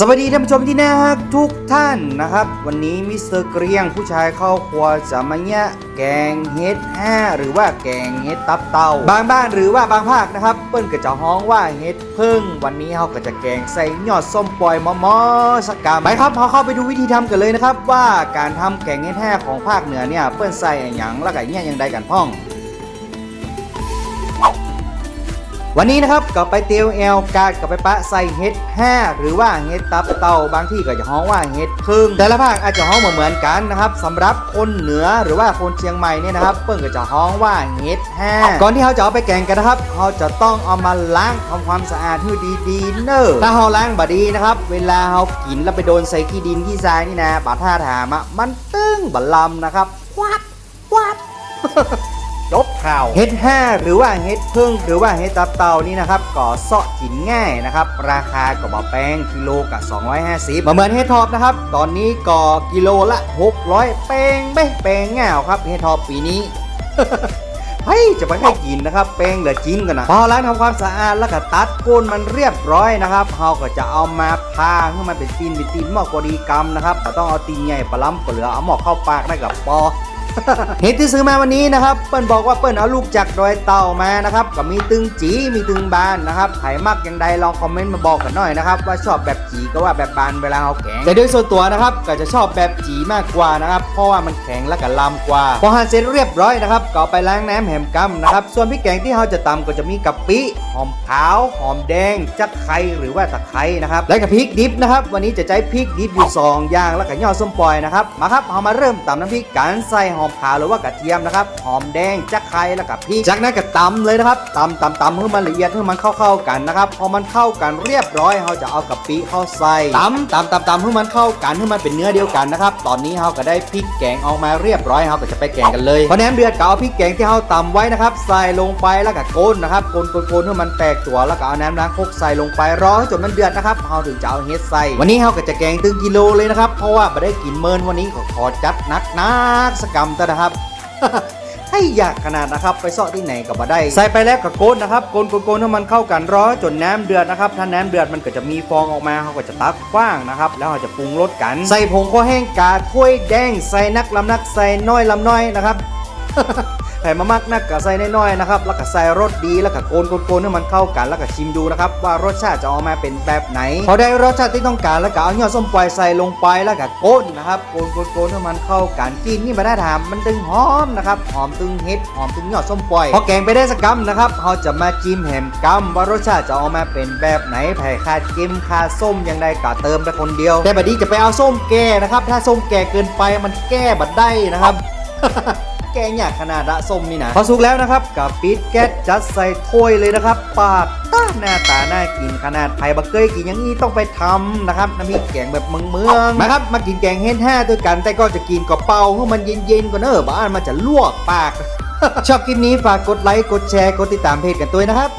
สวัสดีท่านผู้ชมที่น่ารักทุกท่านนะครับ วันนี้มิสเตอร์เกรียงผู้ชายเข้าครัวจะมาเนี่ยแกงเฮ็ดห้าหรือว่าแกงเฮ็ดตับเตาบางบ้านหรือว่าบางภาคนะครับ เปิ้นก็จะฮ้องว่าเฮ็ดเพิ่งวันนี้เขาก็จะแกงใส่ยอดส้มปล่อยมอมอสกกามไปครับพอเข้าไปดูวิธีทำกันเลยนะครับ ว่าการทำแกงเฮ็ดห้าของภาคเหนือเนี่ยเปิ้นใส่อะไรหยังแล้วก็เนี่ยยังใดกันพ่อง วันนี้นะครับก็ไปเตียวแอลกาดกับไปปะใส่เห็ดแห่หรือว่าเห็ดตับเต่าบางที่ก็จะฮ้องว่าเห็ดพึ่งแต่ละภาคอาจจะฮ้องเหมือนกันนะครับสำหรับคนเหนือหรือว่าคนเชียงใหม่เนี่ยนะครับเปิ้งก็จะฮ้องว่าเห็ดแห่ก่อนที่เขาจะเอาไปแกงกันนะครับเขาจะต้องเอามาล้างทำความสะอาดให้ดีๆเนอะถ้าเขาล้างบดีนะครับ เวลาเขากินแล้วไปโดนใส่ขี้ดินขี้ทรายนี่นะบาดท่าถามะมันตึ้งบัลลำนะครับวับวับ จบข่าวเฮ็ดแห่หรือว่าเฮ็ดพึ่งหรือว่าเฮ็ดตับเต่านี่นะครับก็เสาะกินง่ายนะครับราคาก็บ่แพงกิโลกับ250มาเหมือนเฮ็ดท็อปนะครับตอนนี้ก็กิโลละ 600เปงเบ้เปงแง่วครับเฮ็ดท็อปปีนี้เฮ้ยจะไปให้กินนะครับแป้งเหลือจิ้นกันนะพอล้างทำความสะอาดแล้วก็ตัดก้นมันเรียบร้อยนะครับเราก็จะเอามาพาให้มันเป็นตีนเป็นตีนหมอกพอดีกำนะครับต้องเอาตีนใหญ่ปลาล้ำเหลือเอาหมอกเข้าปากได้กับปอ เห็ดที่ซื้อมาวันนี้นะครับ เปิ้ลบอกว่าเปิ้ลเอาลูกจากดอยเต่ามานะครับก็มีตึงจีมีตึงบานนะครับใครมักอย่างใดลองคอมเมนต์มาบอกกันหน่อยนะครับว่าชอบแบบจีก็ว่าแบบบานเวลาเอาแกงแต่โดยส่วนตัวนะครับก็จะชอบแบบจีมากกว่านะครับเพราะว่ามันแข็งและก็ลำกว่าพอหั่นเสร็จเรียบร้อยนะครับก็ไปล้างน้ำแหมกำนะครับส่วนพริกแกงที่เราจะตำก็จะมีกะปิหอมขาว หอมแดงจักไคร้หรือว่าตะไคร้นะครับและกับพริกดิบนะครับวันนี้จะใช้พริกดิบอยู่สองย่างแล้วก็ยอดส้มปล่อยนะครับมาครับเรามาเริ่มตำน้ำพริกกันใส่หอมขาวหรือว่ากระเทียมนะครับหอมแดงจักไคร้แล้วกับพริกจากนั้นก็ตำเลยนะครับตำตำตำให้มันละเอียดให้มันเข้าๆกันนะครับพอมันเข้ากันเรียบร้อยเราจะเอากะปิเข้าใส่ตำตำตำตำให้มันเข้ากันให้มันเป็นเนื้อเดียวกันนะครับตอนนี้เราก็ได้พริกแกงออกมาเรียบร้อยเราก็จะไปแกงกันเลยพอแหนมเดือดก็เอาพริกแกงที่เราตำไว้นะครับใส่ลงไปแล้วก็โกนนะครับโกนโกนโกนให้มันแตกตัวแล้วก็เอาน้ำล้างครกใส่ลงไปรอให้จนมันเดือดนะครับเราถึงจะเอาเฮ็ดใส่วันนี้เราก็จะแกงตึงกิโลเลยนะครับเพราะว่าไม่ได้กินเมินวันนี้ก็ขอจัดนักนักสกรรมซะนะครับให้อยากขนาดนะครับ ไปเสาะที่ไหนก็บ่ได้ ใส่ไปแล้วก็โกนนะครับโกนโกนโกนให้มันเข้ากันรอจนน้ำเดือดนะครับ ถ้าน้ำเดือดมันก็จะมีฟองออกมาเขาก็จะตักกว้างนะครับ แล้วเราจะปรุงรสกัน ใส่ผงข้าวแห้งกาถ้วยแดง ใส่นักลำนักใส่น้อยลำน้อยนะครับ ใส่มะมักนักก็ใส่น้อยๆนะครับแล้วก็ใส่รสดีแล้วก็โกนโกนโกนให้มันเข้ากันแล้วก็ชิมดูนะครับว่ารสชาติจะออกมาเป็นแบบไหน พอได้รสชาติที่ต้องการแล้วก็เอายอดส้มปล่อยใส่ลงไปแล้วก็โกนนะครับโกนโกนโกนให้มันเข้ากันกินนี่มาได้ถามมันตึงหอมนะครับหอมตึงเห็ดหอมตึงยอดส้มปล่อยพอแกงไปได้สักกำนะครับเราจะมาจิ้มแหมกำว่ารสชาติจะออกมาเป็นแบบไหนไผ่ขาดเกมขาดส้มยังได้ก็เติมไปคนเดียว แต่บัดนี้จะไปเอาส้มแก่นะครับ ถ้าส้มแก่เกินไปมันแก้บัดได้นะครับ แกงอยากขนาดละส้มนี่นะพอสุกแล้วนะครับกับปิดแก๊สจัดใส่ถ้วยเลยนะครับ ปาดต้าหน้าตาน่ากินขนาดไผ่บักเกยกินอย่างนี้ต้องไปทำนะครับน้ำพริกแกงแบบเมืองเมืองๆนะครับมากินแกงเฮ็ดห้าด้วยกัน แต่ก็จะกินกับเป่าให้มันเย็นๆก่อนเนอะบ้านมันจะลวกปาก ชอบคลิปนี้ฝากกดไลค์กดแชร์กดติดตามเพจกันด้วยนะครับ